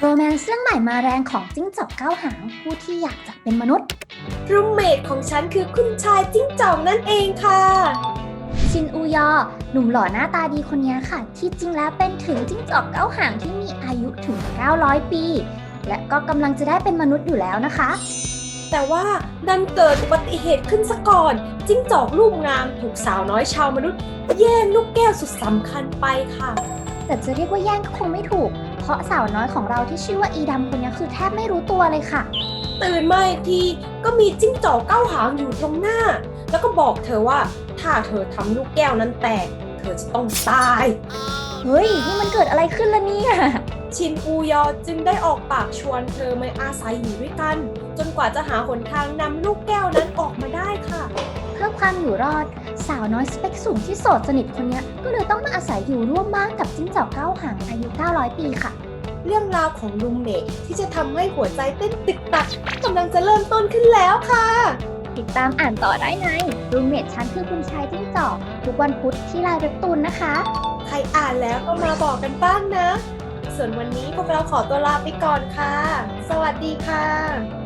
โรแมนต์เรื่องใหม่มาแรงของจิ้งจอกเก้าหางผู้ที่อยากจะเป็นมนุษย์รูมเมทของฉันคือคุณชายจิ้งจอกนั่นเองค่ะ ชินอูยอ หนุ่มหล่อหน้าตาดีคนนี้ค่ะ ที่จริงแล้วเป็นถึงจิ้งจอกเก้าหางที่มีอายุถึง 900 ปี และก็กำลังจะได้เป็นมนุษย์อยู่แล้วนะคะ แต่ว่าดันเกิดอุบัติเหตุขึ้นซะก่อน จิ้งจอกลูกงามถูกสาวน้อยชาวมนุษย์ แย่งลูกแก้วสุดสำคัญไปค่ะ แต่จะเรียกว่าแย่งก็คงไม่ถูก เพราะสาวน้อยของเราที่ชื่อว่าอีดำคนนี้คือแทบไม่รู้ตัวเลยค่ะ ตื่นมาอีกทีก็มีจิ้งจอกเก้าหางอยู่ตรงหน้า แล้วก็บอกเธอว่าถ้าเธอทำลูกแก้วนั้นแตก เธอจะต้องตาย เฮ้ย นี่มันเกิดอะไรขึ้นล่ะเนี่ย ชินอูยอจึงได้ออกปากชวนเธอมาอาศัยอยู่ด้วยกัน จนกว่าจะหาหนทางนำลูกแก้วนั้นออกมาได้ค่ะเพื่อ ความอยู่รอด สาวน้อยสเปคสูงที่โสดสนิทคนนี้ก็เลยต้องมาอาศัยอยู่ร่วมบ้านกับจิ้งจอกเก้าหางอายุ 900 ปีค่ะ เรื่องราวของลุงเมกที่จะทำให้หัวใจเต้นตึกตักกำลังจะเริ่มต้นขึ้นแล้วค่ะ ติดตามอ่านต่อได้ในรูเมทฉันคือคุณชายจิ้งจอก ทุกวันพุธที่ไลน์เว็บตูนนะคะ ใครอ่านแล้วก็มาบอกกันบ้างนะ ส่วนวันนี้พวกเราขอตัวลาไปก่อนค่ะ สวัสดีค่ะ